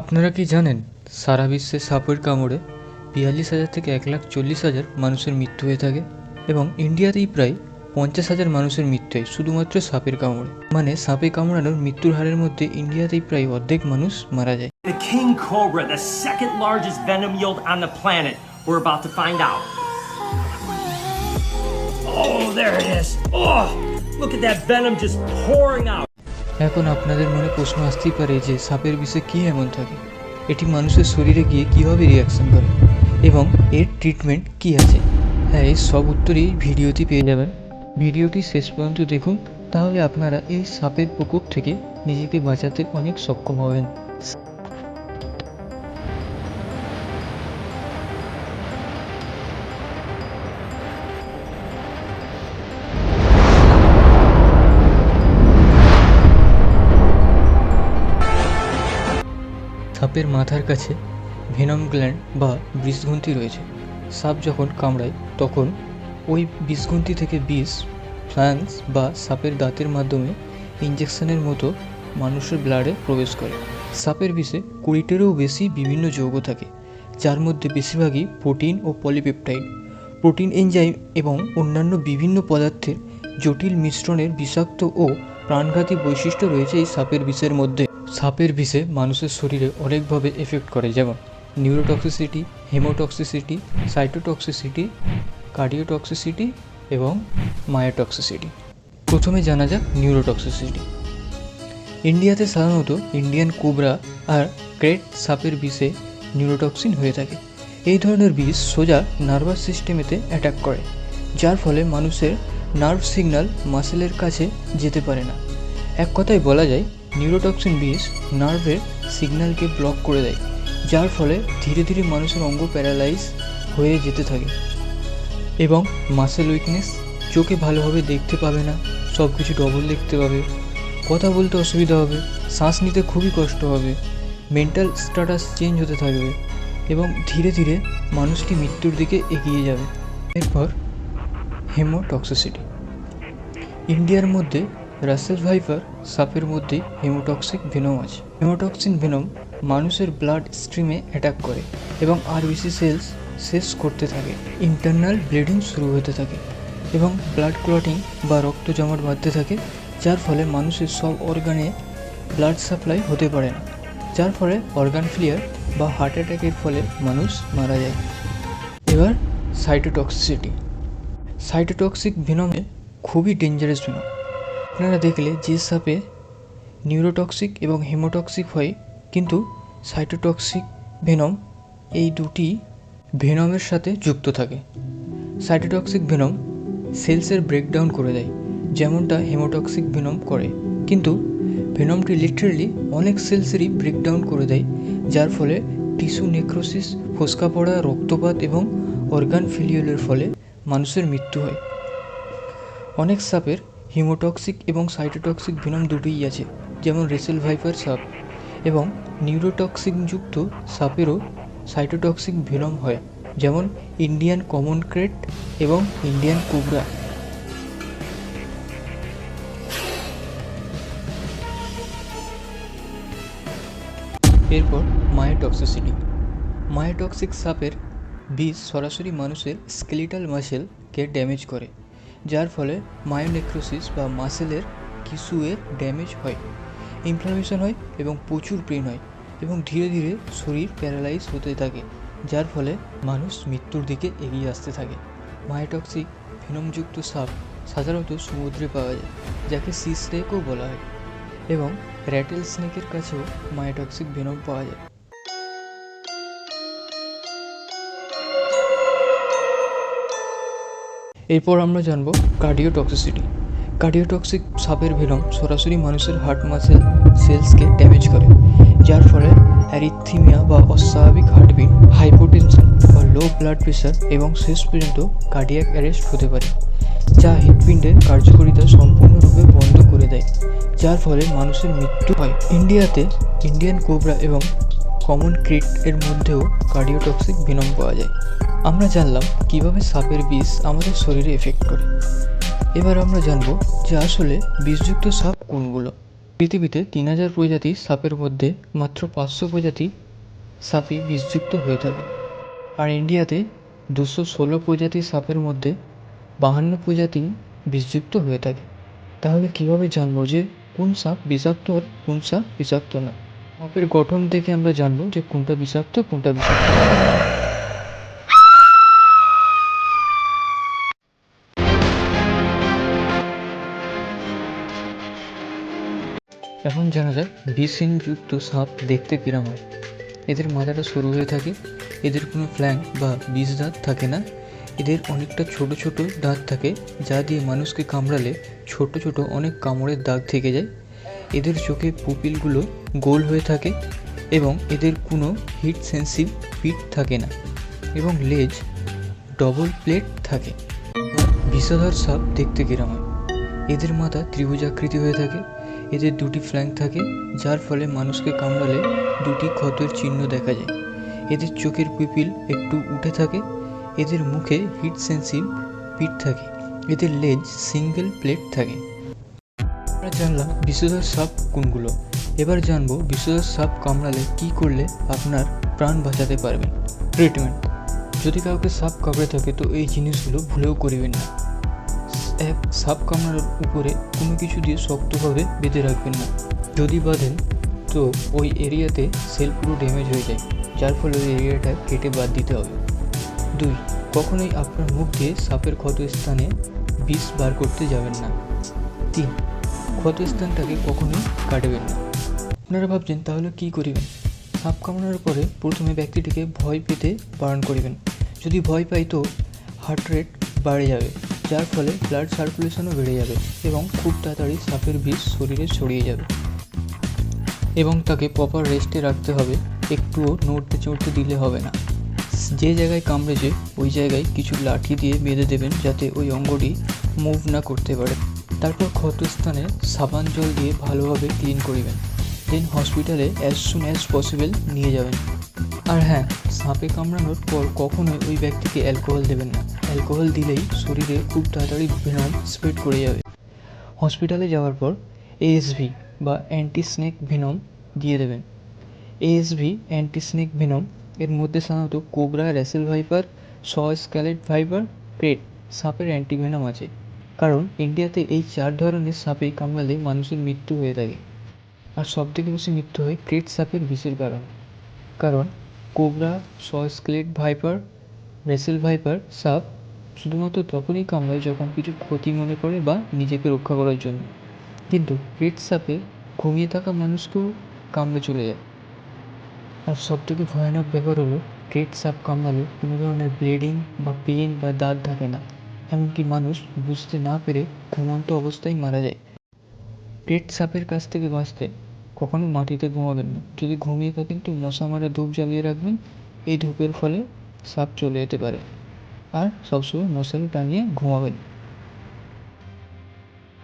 আপনারা কি জানেন সারা বিশ্বে সাপের কামড়ে বিয়াল্লিশ হাজার থেকে এক লাখ চল্লিশ হাজার মানুষের মৃত্যু হয়ে থাকে এবং ইন্ডিয়াতেই প্রায় পঞ্চাশ হাজার মানুষের মৃত্যু হয় শুধুমাত্র সাপের কামড়ে মানে সাপে কামড়ানোর মৃত্যুর হারের মধ্যে ইন্ডিয়াতেই প্রায় অর্ধেক মানুষ মারা যায় The king cobra, the second largest venom yield on the planet. We're about to find out. Oh, there it is. Oh, look at that venom just pouring out. এখন আপনাদের মনে প্রশ্ন আসতেই পারে যে সাপের বিষে কী এমন থাকে? এটি মানুষের শরীরে গিয়ে কীভাবে রিয়াকশন করে? এবং এর ট্রিটমেন্ট কী আছে? হ্যাঁ এই সব উত্তরই ভিডিওটি পেয়ে যাবেন। ভিডিওটি শেষ পর্যন্ত দেখুন, তাহলে আপনারা এই সাপের প্রকোপ থেকে নিজেকে বাঁচাতে অনেক সক্ষম হবেন। সাপের মাথার কাছে ভেনম গ্ল্যান্ড বা বিষগ্রন্থি রয়েছে। সাপ যখন কামড়ায়, তখন ওই বিষগ্রন্থি থেকে বিষ ফ্লান্স বা সাপের দাঁতের মাধ্যমে ইঞ্জেকশনের মতো মানুষের ব্লাডে প্রবেশ করে। সাপের বিষে কুড়িটিরও বেশি বিভিন্ন যৌগ থাকে, যার মধ্যে বেশিরভাগই প্রোটিন ও পলিপেপটাইড। প্রোটিন এনজাইম এবং অন্যান্য বিভিন্ন পদার্থের জটিল মিশ্রণের বিষাক্ত ও প্রাণঘাতী বৈশিষ্ট্য রয়েছে এই সাপের বিষের মধ্যে। সাপের বিষে মানুষের শরীরে অনেকভাবে এফেক্ট করে, যেমন নিউরোটক্সিসিটি হেমোটক্সিসিটি সাইটোটক্সিসিটি কার্ডিওটক্সিসিটি এবং মায়োটক্সিসিটি প্রথমে জানা যাক নিউরোটক্সিসিটি ইন্ডিয়াতে সাধারণত ইন্ডিয়ান কোবরা আর ক্রেট সাপের বিষে নিউরোটক্সিন হয়ে থাকে। এই ধরনের বিষ সোজা নার্ভাস সিস্টেমেতে অ্যাটাক করে, যার ফলে মানুষের নার্ভ সিগন্যাল মাসেলের কাছে যেতে পারে না। এক কথায় বলা যায় নিউরোটক্সিন বিষ নার্ভের সিগন্যালকে ব্লক করে দেয়, যার ফলে ধীরে ধীরে মানুষের অঙ্গ প্যারালাইজ হয়ে যেতে থাকে এবং মাসেল উইকনেস চোখে ভালোভাবে দেখতে পাবে না সব কিছু ডবল দেখতে পাবে, কথা বলতে অসুবিধা হবে, শ্বাস নিতে খুবই কষ্ট হবে মেন্টাল স্ট্যাটাস চেঞ্জ হতে থাকবে এবং ধীরে ধীরে মানুষটি মৃত্যুর দিকে এগিয়ে যাবে। এরপর হেমোটক্সিসিটি ইন্ডিয়ার মধ্যে রাসেল ভাইপার সাপের মধ্যে হিমোটক্সিক ভেনম আছে। হেমোটক্সিন ভেনম মানুষের ব্লাড স্ট্রিমে অ্যাটাক করে এবং আরবিসি সেলস শেষ করতে থাকে, ইন্টারনাল ব্লিডিং শুরু হতে থাকে এবং ব্লাড ক্লটিং বা রক্ত জমাট বাঁধতে থাকে, যার ফলে মানুষের সব অর্গানে ব্লাড সাপ্লাই হতে পারে না, যার ফলে অর্গান ফেলিয়ার বা হার্ট অ্যাটাকের ফলে মানুষ মারা যায়। এবার সাইটোটক্সিসিটি। সাইটোটক্সিক ভেনমে খুবই ডেঞ্জারাস ভেনম। আপনারা দেখলে যে সাপে নিউরোটক্সিক এবং হেমোটক্সিক হয়, কিন্তু সাইটোটক্সিক ভেনম এই দুটি ভেনমের সাথে যুক্ত থাকে। সাইটোটক্সিক ভেনম সেলসের ব্রেকডাউন করে দেয়, যেমনটা হেমোটক্সিক ভেনম করে। কিন্তু ভেনমটি লিটারেলি অনেক সেলসেরই ব্রেকডাউন করে দেয়, যার ফলে টিস্যু নেক্রোসিস ফোসকা পড়া রক্তপাত এবং অর্গান ফেলিওলের ফলে মানুষের মৃত্যু হয়। অনেক সাপের হিমোটক্সিক এবং সাইটোটক্সিক ভেনম দুটোই আছে, যেমন রেসেল ভাইপার সাপ এবং নিউরোটক্সিকযুক্ত সাপেরও সাইটোটক্সিক ভেনম হয়, যেমন ইন্ডিয়ান কমন ক্রেট এবং ইন্ডিয়ান কোবরা। এরপর মায়োটক্সিসিটি। মায়োটক্সিক সাপের বিষ সরাসরি মানুষের স্কেলিটাল মাসেলকে ড্যামেজ করে। যার ফলে মায়োনেক্রোসিস বা মাসেলের টিস্যুয়ের ড্যামেজ হয় ইনফ্লামেশন হয় এবং প্রচুর পেন হয় এবং ধীরে ধীরে শরীর প্যারালাইজ হতে থাকে, যার ফলে মানুষ মৃত্যুর দিকে এগিয়ে আসতে থাকে। মায়োটক্সিক ভেনমযুক্ত সাপ সাধারণত সমুদ্রে পাওয়া যায়, যাকে সি স্নেকও বলা হয় এবং র্যাটেল স্নেকের কাছেও মায়োটক্সিক ভেনম পাওয়া যায়। এরপর আমরা জানব কার্ডিওটক্সিসিটি কার্ডিওটক্সিক সাপের ভেনম সরাসরি মানুষের হার্ট মাসেল সেলসকে ড্যামেজ করে, যার ফলে অ্যারিথিমিয়া বা অস্বাভাবিক হার্টবিট হাইপোটেনশন বা লো ব্লাড প্রেশার এবং শেষ পর্যন্ত কার্ডিয়াক অ্যারেস্ট হতে পারে, যা হৃৎপিণ্ডের কার্যকারিতা সম্পূর্ণরূপে বন্ধ করে দেয়, যার ফলে মানুষের মৃত্যু হয়। ইন্ডিয়াতে ইন্ডিয়ান কোবরা এবং কমন ক্রিট এর মধ্যেও কার্ডিওটক্সিক ভেনম পাওয়া যায়। আমরা জানলাম কীভাবে সাপের বিষ আমাদের শরীরে এফেক্ট করে। এবার আমরা জানব যে আসলে বিষযুক্ত সাপ কোনগুলো। পৃথিবীতে তিন হাজার প্রজাতির সাপের মধ্যে মাত্র পাঁচশো প্রজাতি সাপই বিষযুক্ত হয়ে থাকে। আর ইন্ডিয়াতে দুশো ষোলো প্রজাতির সাপের মধ্যে বাহান্ন প্রজাতি বিষযুক্ত হয়ে থাকে। তাহলে কীভাবে জানব যে কোন সাপ বিষাক্ত আর কোন সাপ বিষাক্ত না? সাপের গঠন দেখে আমরা জানব যে কোনটা বিষাক্ত কোনটা বিষাক্ত। এখন জানা যাক বিষহীনযুক্ত সাপ দেখতে কিরম হয় এদের মাথাটা সরু হয়ে থাকে, এদের কোনো ফ্ল্যাং বা বিষ দাঁত থাকে না, এদের অনেকটা ছোট ছোট দাঁত থাকে, যা দিয়ে মানুষকে কামড়ালে ছোট ছোট অনেক কামড়ের দাগ থেকে যায়। এদের চোখে পুপিলগুলো গোল হয়ে থাকে এবং এদের কোনো হিট সেন্সিভ পিঠ থাকে না এবং লেজ ডবল প্লেট থাকে। বিষধর সাপ দেখতে কিরম হয় এদের মাথা ত্রিভুজাকৃতি হয়ে থাকে এদের দুটি ফ্ল্যাঙ্ক থাকে, যার ফলে মানুষকে কামড়ালে দুটি ক্ষতের চিহ্ন দেখা যায়। এদের চোখের পিপিল একটু উঠে থাকে, এদের মুখে হিট সেন্সিভ পিঠ থাকে, এদের লেজ সিঙ্গেল প্লেট থাকে। আমরা জানলাম বিষধর সাপ কোনগুলো। এবার জানব বিষধর সাপ কামড়ালে কি করলে আপনার প্রাণ বাঁচাতে পারবেন ট্রিটমেন্ট যদি কাউকে সাপ কামড়ে থাকে, তো এই জিনিসগুলো ভুলেও করিবেন না। এক সাপ কামড়ার উপরে কোনো কিছু দিয়ে শক্তভাবে বেঁধে রাখবেন না। যদি বাঁধেন, তো ওই এরিয়াতে সেল পুরো ড্যামেজ হয়ে যায়, যার ফলে ওই এরিয়াটা কেটে বাদ দিতে হবে। দুই, কখনোই আপনার মুখ দিয়ে সাপের ক্ষত স্থানে বিষ বার করতে যাবেন না। তিন ক্ষত স্থানটাকে কখনোই কাটবেন না। আপনারা ভাবছেন, তাহলে কী করিবেন? সাপ কামড়ানোর পরে প্রথমে ব্যক্তিটিকে ভয় পেতে বারণ করিবেন। যদি ভয় পাই তো হার্ট রেট বাড়ে যাবে। যার ফলে ব্লাড সার্কুলেশনও বেড়ে যাবে এবং খুব তাড়াতাড়ি সাপের বিষ শরীরে ছড়িয়ে যাবে। এবং তাকে প্রপার রেস্টে রাখতে হবে, একটুও নড়তে চড়তে দিলে হবে না। যে জায়গায় কামড়েছে, ওই জায়গায় কিছু লাঠি দিয়ে বেঁধে দেবেন যাতে ওই অঙ্গটি মুভ না করতে পারে। তারপর ক্ষতস্থানে সাবান জল দিয়ে ভালোভাবে ক্লিন করিবেন। দেন হসপিটালে অ্যাজ সুন অ্যাজ পসিবল নিয়ে যাবেন। আর হ্যাঁ সাপে কামড়ানোর পর কখনোই ওই ব্যক্তিকে অ্যালকোহল দেবেন না। অ্যালকোহল দিলেই শরীরে খুব তাড়াতাড়ি ভেনম স্প্রেড করে যাবে। হসপিটালে যাওয়ার পর এএসভি বা অ্যান্টি স্নেক ভেনম দিয়ে দেবেন। এএসভি অ্যান্টি স্নেক ভেনম, এর মধ্যে সাধারণত cobra, Russell viper saw scaled viper krait সাপের অ্যান্টিভেনম আছে। কারণ ইন্ডিয়াতে এই চার ধরনের সাপে কামড়ালে মানুষের মৃত্যু হয়ে থাকে। আর সবথেকে বেশি মৃত্যু হয় ক্রেট সাপের বিষের কারণে। কারণ cobra saw scaled viper Russell viper, সাপ শুধুমাত্র তখনই কামড়ায় যখন কিছু ক্ষতি মনে করে বা নিজেকে রক্ষা করার জন্য। কিন্তু রেড সাপে ঘুমিয়ে থাকা মানুষকেও কামড়ে চলে যায়। আর সবথেকে ভয়ানক ব্যাপার হলো রেড সাপ কামড়ালে কোনো ধরনের ব্লিডিং বা পেন বা দাঁত থাকে না। এমনকি মানুষ বুঝতে না পেরে ঘুমন্ত অবস্থায় মারা যায়। পেট সাপের কাছ থেকে বাঁচতে কখনো মাটিতে ঘুমাবেন না। যদি ঘুমিয়ে থাকেন, তো মশা মারা ধূপ জ্বালিয়ে রাখবেন। এই ধূপের ফলে সাপ চলে যেতে পারে। আর সবসময় মশারি টাঙিয়ে ঘুমাবেন।